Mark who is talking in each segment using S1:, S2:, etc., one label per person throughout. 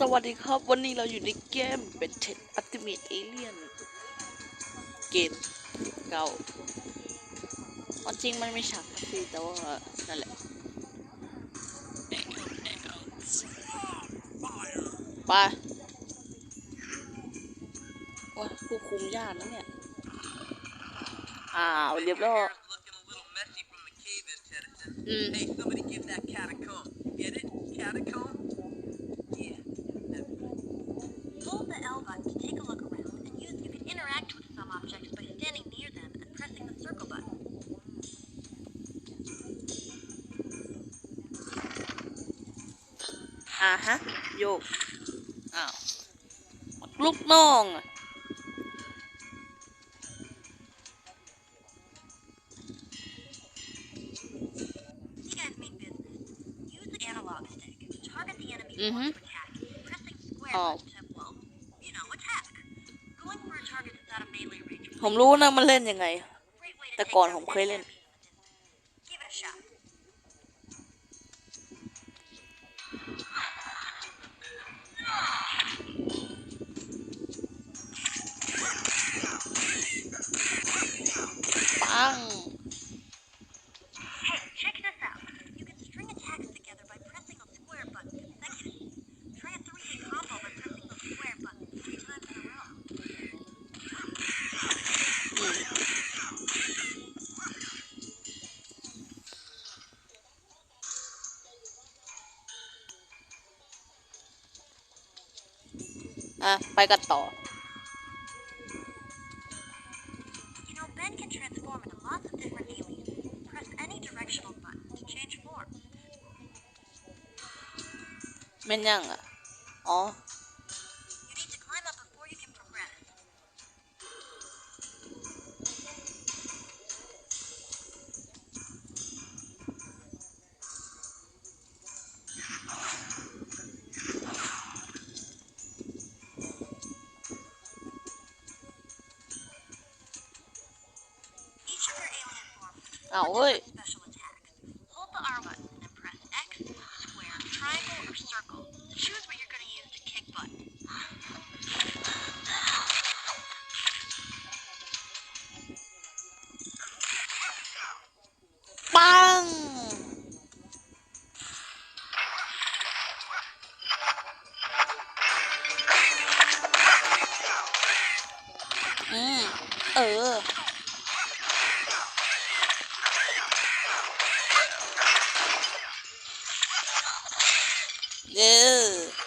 S1: สวัสดีครับ วันนี้เราอยู่ในเกมเป็นเท็ดอัติเมตเอเลียนเกมเก่าจริงมันไม่ฉากคือแต่ว่านั่นแหละไปว้าควบคุมยากนะเนี่ยอ้าวเรียบร้อยอืมอ่าฮะโยก อ้าวลูกน้องอือฮึอ๋อผมรู้นะมันเล่นยังไง แต่ก่อนผมเคยเล่นอะไปกันต่อเป็นยังอ่ะอ๋อ哪位？Yeah.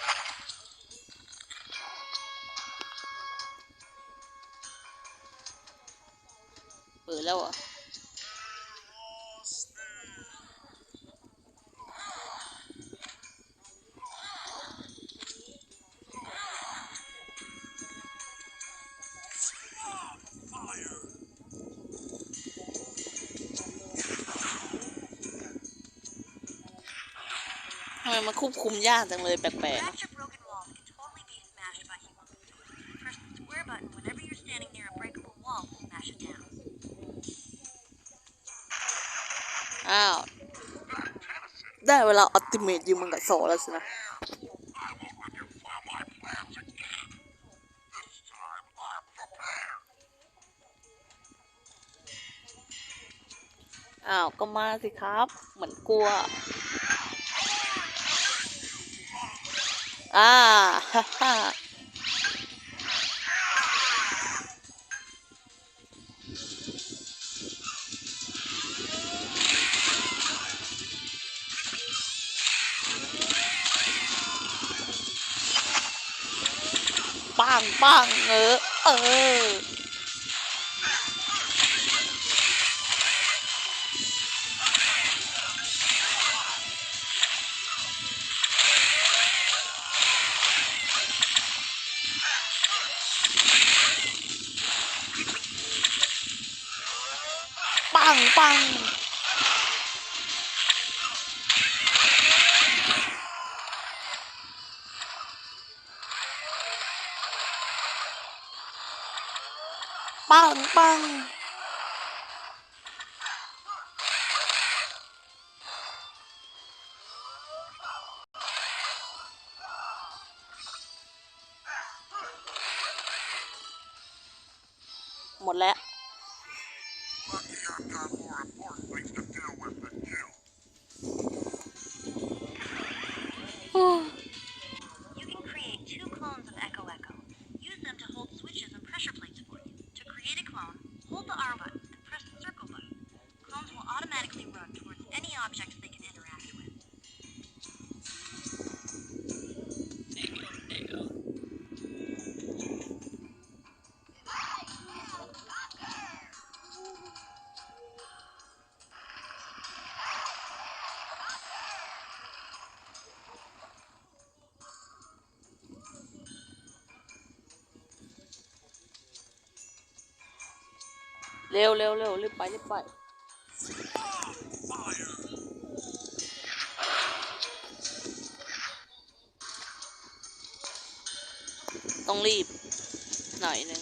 S1: มมันควบคุมยากจังเลยแปลกๆอ้าว ได้เวลาอัติเมตยิงมันกับโซแล้วสินะ อ้าว ก็มาสิครับ เหมือนกลัว่าปังปังเออเอองปังปังหมดแล้ว you. เร็วเร็วเร็วรีบไปรีบไปต้องรีบหน่อยหนึ่ง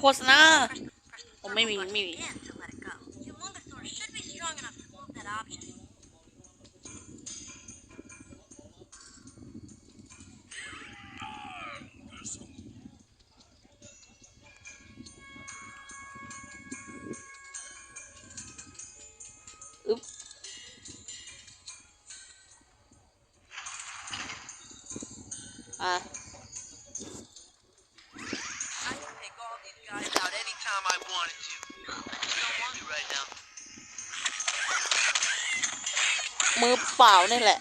S1: โฆษณาผมไม่มีไม่มีเปล่านี่แหละ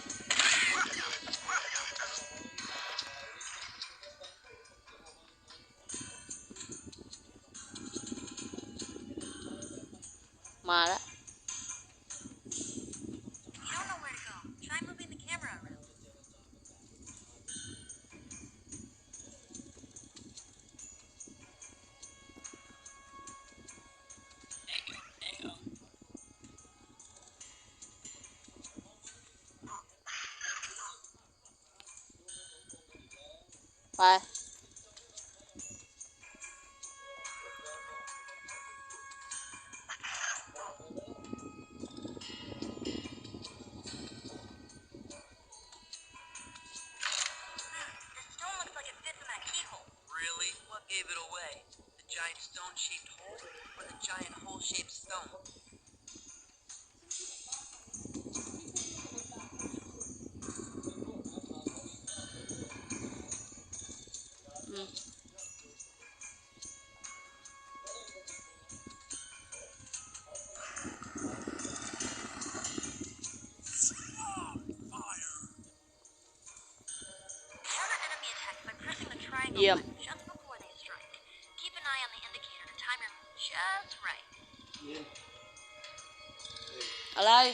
S1: มาแล้ว Bye. Yep. Just before they strike. Keep an eye on the indicator to time your move just right. Yeah. Hello?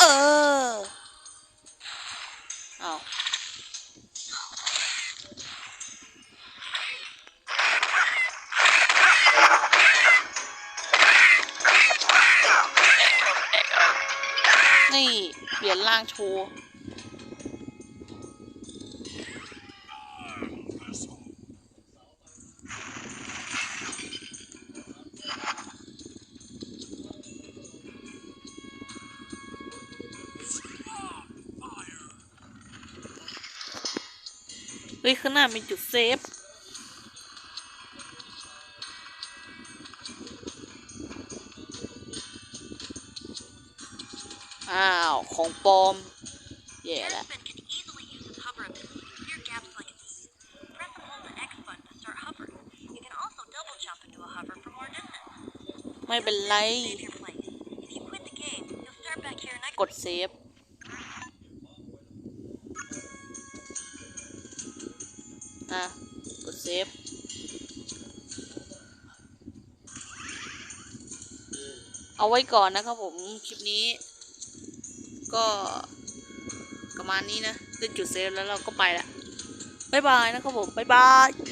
S1: Oh. ียนล่างโชว์เฮ้ยข้างหน้ามีจุดเซฟอ้าว ของปอมเย่แล้ว ไม่เป็นไรกดเซฟอะกดเซฟเอาไว้ก่อนนะครับผม คลิปนี้ก็ประมาณนี้นะได้จุดเซฟแล้วเราก็ไปละบ๊ายบายนะครับผม บ๊ายบาย